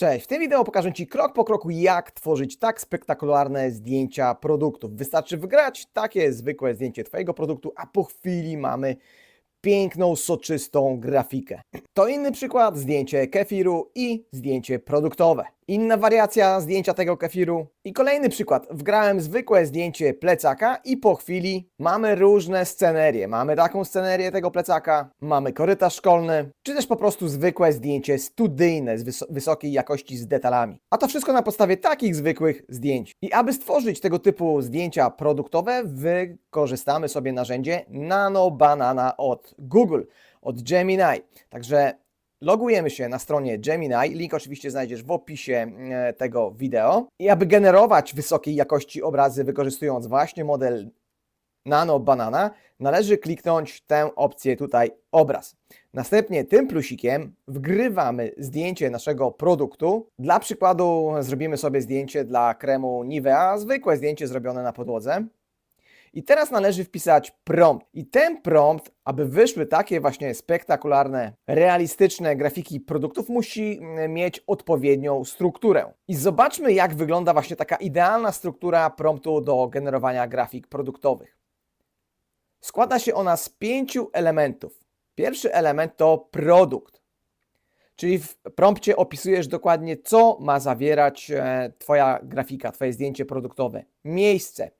Cześć, w tym wideo pokażę Ci krok po kroku jak tworzyć tak spektakularne zdjęcia produktów. Wystarczy wygrać takie zwykłe zdjęcie Twojego produktu, a po chwili mamy piękną, soczystą grafikę. To inny przykład, zdjęcie kefiru i zdjęcie produktowe. Inna wariacja zdjęcia tego kefiru. I kolejny przykład, wgrałem zwykłe zdjęcie plecaka i po chwili mamy różne scenerie. Mamy taką scenerię tego plecaka, mamy korytarz szkolny, czy też po prostu zwykłe zdjęcie studyjne z wys- wysokiej jakości z detalami. A to wszystko na podstawie takich zwykłych zdjęć. I aby stworzyć tego typu zdjęcia produktowe, wykorzystamy sobie narzędzie Nano Banana od Google, od Gemini. Także logujemy się na stronie Gemini. Link oczywiście znajdziesz w opisie e, tego wideo. I aby generować wysokiej jakości obrazy wykorzystując właśnie model Nano Banana, należy kliknąć tę opcję tutaj obraz. Następnie tym plusikiem wgrywamy zdjęcie naszego produktu. Dla przykładu zrobimy sobie zdjęcie dla kremu Nivea, zwykłe zdjęcie zrobione na podłodze. I teraz należy wpisać prompt. I ten prompt, aby wyszły takie właśnie spektakularne, realistyczne grafiki produktów, musi mm, mieć odpowiednią strukturę. I zobaczmy, jak wygląda właśnie taka idealna struktura promptu do generowania grafik produktowych. Składa się ona z pięciu elementów. Pierwszy element to produkt. Czyli w prompcie opisujesz dokładnie, co ma zawierać e, Twoja grafika, Twoje zdjęcie produktowe. Miejsce,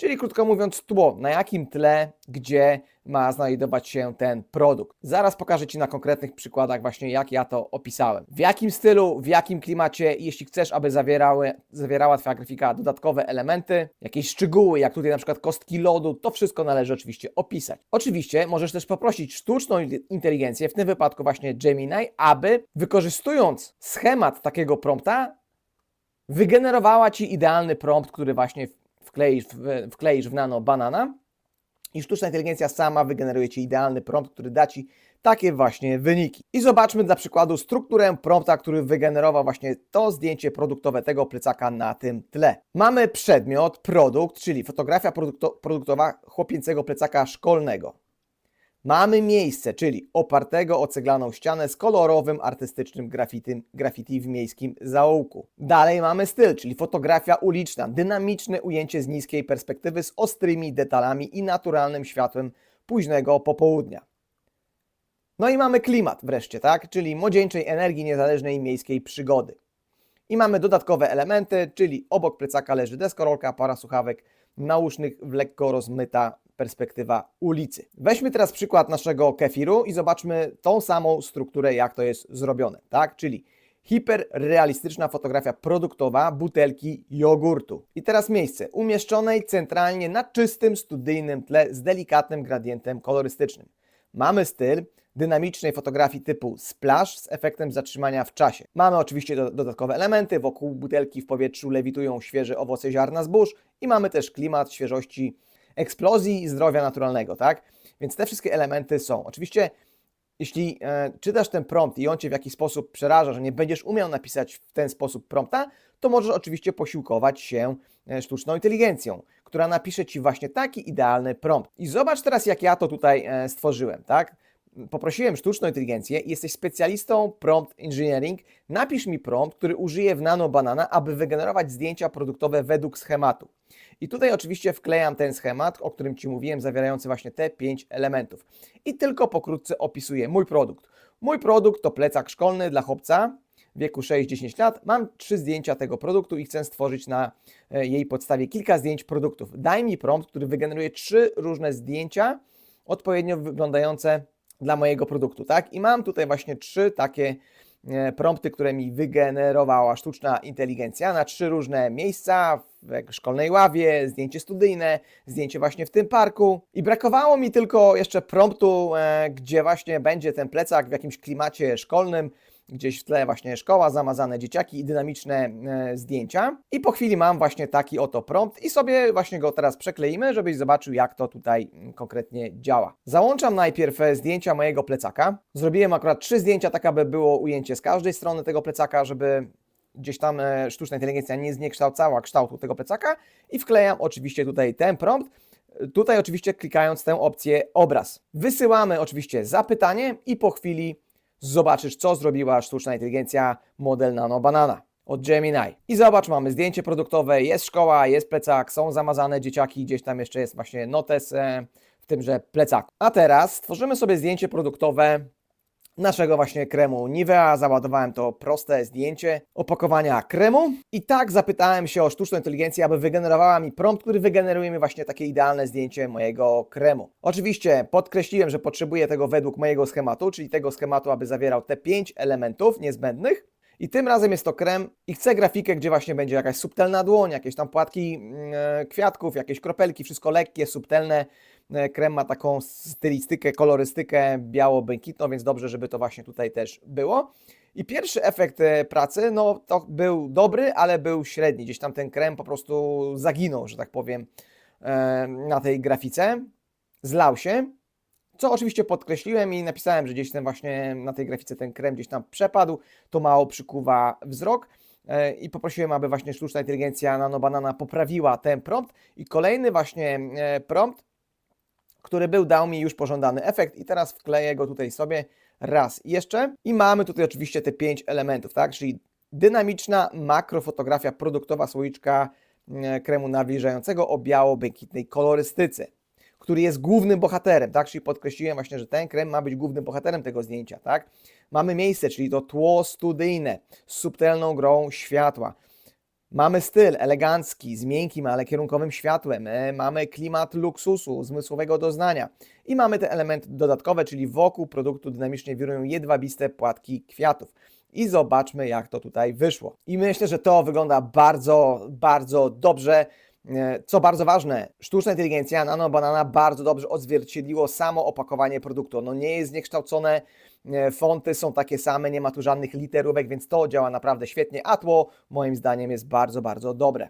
czyli krótko mówiąc, tło, na jakim tle, gdzie ma znajdować się ten produkt. Zaraz pokażę Ci na konkretnych przykładach, właśnie jak ja to opisałem. W jakim stylu, w jakim klimacie, jeśli chcesz, aby zawierały, zawierała Twoja grafika dodatkowe elementy, jakieś szczegóły, jak tutaj na przykład kostki lodu, to wszystko należy oczywiście opisać. Oczywiście możesz też poprosić sztuczną inteligencję, w tym wypadku właśnie Gemini, aby wykorzystując schemat takiego prompta, wygenerowała Ci idealny prompt, który właśnie wkleisz w, wkleisz w nano banana i sztuczna inteligencja sama wygeneruje Ci idealny prompt, który da Ci takie właśnie wyniki. I zobaczmy dla przykładu strukturę prompta, który wygenerował właśnie to zdjęcie produktowe tego plecaka na tym tle. Mamy przedmiot, produkt, czyli fotografia produkto produktowa chłopięcego plecaka szkolnego. Mamy miejsce, czyli opartego o ceglaną ścianę z kolorowym, artystycznym graffiti, graffiti w miejskim zaułku. Dalej mamy styl, czyli fotografia uliczna, dynamiczne ujęcie z niskiej perspektywy z ostrymi detalami i naturalnym światłem późnego popołudnia. No i mamy klimat wreszcie, tak? Czyli młodzieńczej energii niezależnej miejskiej przygody. I mamy dodatkowe elementy, czyli obok plecaka leży deskorolka, para słuchawek nausznych w lekko rozmyta perspektywa ulicy. Weźmy teraz przykład naszego kefiru i zobaczmy tą samą strukturę, jak to jest zrobione, tak? Czyli hiperrealistyczna fotografia produktowa butelki jogurtu. I teraz miejsce umieszczonej centralnie na czystym studyjnym tle z delikatnym gradientem kolorystycznym. Mamy styl dynamicznej fotografii typu splash z efektem zatrzymania w czasie. Mamy oczywiście do, dodatkowe elementy, wokół butelki w powietrzu lewitują świeże owoce ziarna zbóż i mamy też klimat świeżości eksplozji zdrowia naturalnego, tak? Więc te wszystkie elementy są. Oczywiście, jeśli e, czytasz ten prompt i on Cię w jakiś sposób przeraża, że nie będziesz umiał napisać w ten sposób prompta, to możesz oczywiście posiłkować się e, sztuczną inteligencją, która napisze Ci właśnie taki idealny prompt. I zobacz teraz, jak ja to tutaj e, stworzyłem, tak? Poprosiłem sztuczną inteligencję, jesteś specjalistą prompt engineering, napisz mi prompt, który użyję w Nano Banana, aby wygenerować zdjęcia produktowe według schematu. I tutaj oczywiście wklejam ten schemat, o którym Ci mówiłem, zawierający właśnie te pięć elementów. I tylko pokrótce opisuję mój produkt. Mój produkt to plecak szkolny dla chłopca wieku 6-10 lat. Mam trzy zdjęcia tego produktu i chcę stworzyć na e, jej podstawie kilka zdjęć produktów. Daj mi prompt, który wygeneruje trzy różne zdjęcia, odpowiednio wyglądające dla mojego produktu, tak? I mam tutaj właśnie trzy takie e, prompty, które mi wygenerowała sztuczna inteligencja na trzy różne miejsca, w szkolnej ławie, zdjęcie studyjne, zdjęcie właśnie w tym parku. I brakowało mi tylko jeszcze promptu, e, gdzie właśnie będzie ten plecak w jakimś klimacie szkolnym, gdzieś w tle właśnie szkoła, zamazane dzieciaki i dynamiczne e, zdjęcia. I po chwili mam właśnie taki oto prompt i sobie właśnie go teraz przekleimy, żebyś zobaczył jak to tutaj mm, konkretnie działa. Załączam najpierw e, zdjęcia mojego plecaka. Zrobiłem akurat trzy zdjęcia, tak aby było ujęcie z każdej strony tego plecaka, żeby gdzieś tam e, sztuczna inteligencja nie zniekształcała kształtu tego plecaka i wklejam oczywiście tutaj ten prompt. Tutaj oczywiście klikając tę opcję obraz. Wysyłamy oczywiście zapytanie i po chwili zobaczysz, co zrobiła sztuczna inteligencja model Nano Banana od Gemini. I zobacz, mamy zdjęcie produktowe, jest szkoła, jest plecak, są zamazane dzieciaki, gdzieś tam jeszcze jest właśnie notes e, w tymże plecaku. A teraz stworzymy sobie zdjęcie produktowe naszego właśnie kremu Nivea. Załadowałem to proste zdjęcie opakowania kremu i tak zapytałem się o sztuczną inteligencję, aby wygenerowała mi prompt, który wygeneruje mi właśnie takie idealne zdjęcie mojego kremu. Oczywiście podkreśliłem, że potrzebuję tego według mojego schematu, czyli tego schematu, aby zawierał te pięć elementów niezbędnych. I tym razem jest to krem i chcę grafikę, gdzie właśnie będzie jakaś subtelna dłoń, jakieś tam płatki e, kwiatków, jakieś kropelki, wszystko lekkie, subtelne. E, Krem ma taką stylistykę, kolorystykę biało-błękitną, więc dobrze, żeby to właśnie tutaj też było. I pierwszy efekt e, pracy, no to był dobry, ale był średni. Gdzieś tam ten krem po prostu zaginął, że tak powiem, e, na tej grafice. Zlał się. Co oczywiście podkreśliłem i napisałem, że gdzieś ten właśnie na tej grafice ten krem gdzieś tam przepadł, to mało przykuwa wzrok. I poprosiłem, aby właśnie sztuczna inteligencja Nano Banana poprawiła ten prompt. I kolejny właśnie prompt, który był, dał mi już pożądany efekt. I teraz wkleję go tutaj sobie raz jeszcze. I mamy tutaj oczywiście te pięć elementów, tak? Czyli dynamiczna makrofotografia produktowa słoiczka e, kremu nawilżającego o biało-błękitnej kolorystyce który jest głównym bohaterem, tak? Czyli podkreśliłem właśnie, że ten krem ma być głównym bohaterem tego zdjęcia, tak? Mamy miejsce, czyli to tło studyjne z subtelną grą światła. Mamy styl elegancki, z miękkim, ale kierunkowym światłem. E, Mamy klimat luksusu, zmysłowego doznania. I mamy te elementy dodatkowe, czyli wokół produktu dynamicznie wirują jedwabiste płatki kwiatów. I zobaczmy, jak to tutaj wyszło. I myślę, że to wygląda bardzo, bardzo dobrze. E, Co bardzo ważne, sztuczna inteligencja Nano Banana bardzo dobrze odzwierciedliło samo opakowanie produktu. Ono nie jest zniekształcone, e, fonty są takie same, nie ma tu żadnych literówek, więc to działa naprawdę świetnie, a tło moim zdaniem jest bardzo, bardzo dobre.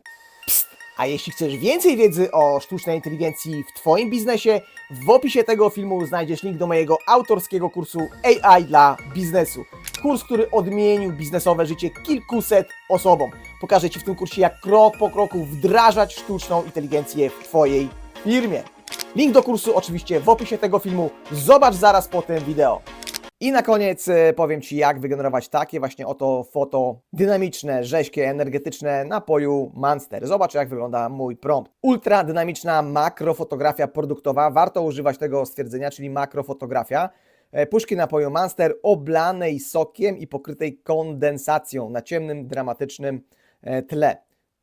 A jeśli chcesz więcej wiedzy o sztucznej inteligencji w Twoim biznesie, w opisie tego filmu znajdziesz link do mojego autorskiego kursu AI dla biznesu. Kurs, który odmienił biznesowe życie kilkuset osobom. Pokażę Ci w tym kursie, jak krok po kroku wdrażać sztuczną inteligencję w Twojej firmie. Link do kursu oczywiście w opisie tego filmu. Zobacz zaraz po tym wideo. I na koniec e, powiem Ci, jak wygenerować takie właśnie oto foto dynamiczne, rzeźkie, energetyczne napoju Monster. Zobacz, jak wygląda mój prompt. Ultra dynamiczna makrofotografia produktowa. Warto używać tego stwierdzenia, czyli makrofotografia. E, Puszki napoju Monster oblanej sokiem i pokrytej kondensacją na ciemnym, dramatycznym tle.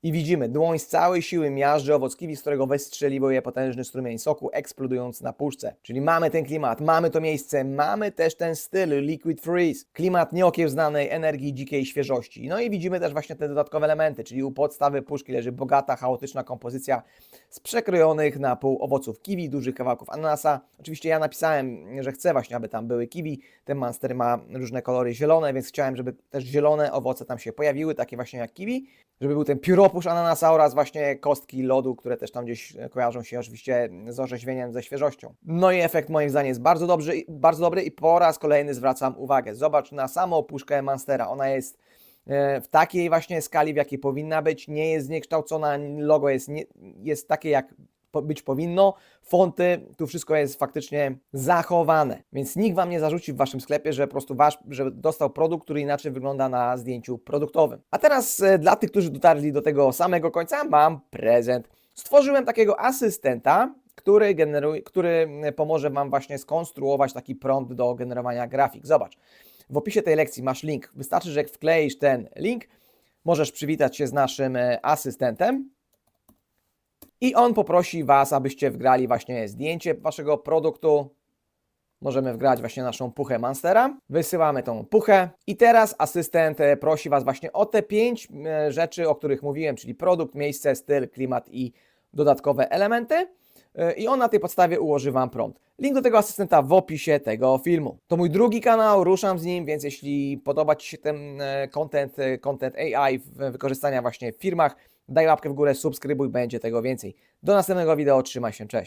I widzimy, dłoń z całej siły miażdży owoc kiwi, z którego wystrzeliwuje potężny strumień soku, eksplodując na puszce. Czyli mamy ten klimat, mamy to miejsce, mamy też ten styl Liquid Freeze. Klimat nieokiełznanej energii, dzikiej świeżości. No i widzimy też właśnie te dodatkowe elementy, czyli u podstawy puszki leży bogata, chaotyczna kompozycja z przekrojonych na pół owoców kiwi, dużych kawałków ananasa. Oczywiście ja napisałem, że chcę właśnie, aby tam były kiwi. Ten monster ma różne kolory zielone, więc chciałem, żeby też zielone owoce tam się pojawiły, takie właśnie jak kiwi żeby był ten pióropusz ananasa oraz właśnie kostki lodu, które też tam gdzieś kojarzą się oczywiście z orzeźwieniem, ze świeżością. No i efekt moim zdaniem jest bardzo dobry, bardzo dobry i po raz kolejny zwracam uwagę. Zobacz na samą puszkę Monstera. Ona jest e, w takiej właśnie skali, w jakiej powinna być, nie jest zniekształcona, logo jest, nie, jest takie jak być powinno. Fonty, tu wszystko jest faktycznie zachowane. Więc nikt Wam nie zarzuci w Waszym sklepie, że po prostu wasz, że dostał produkt, który inaczej wygląda na zdjęciu produktowym. A teraz e, dla tych, którzy dotarli do tego samego końca, mam prezent. Stworzyłem takiego asystenta, który, generuje, który e, pomoże Wam właśnie skonstruować taki prompt do generowania grafik. Zobacz, w opisie tej lekcji masz link. Wystarczy, że jak wkleisz ten link, możesz przywitać się z naszym e, asystentem. I on poprosi Was, abyście wgrali właśnie zdjęcie Waszego produktu. Możemy wgrać właśnie naszą puchę Monstera. Wysyłamy tą puchę. I teraz asystent e, prosi Was właśnie o te pięć rzeczy, o których mówiłem, czyli produkt, miejsce, styl, klimat i dodatkowe elementy. E, I on na tej podstawie ułoży Wam prompt. Link do tego asystenta w opisie tego filmu. To mój drugi kanał, ruszam z nim, więc jeśli podoba Ci się ten e, content, content AI wykorzystania właśnie w firmach, daj łapkę w górę, subskrybuj, będzie tego więcej. Do następnego wideo, trzymaj się, cześć.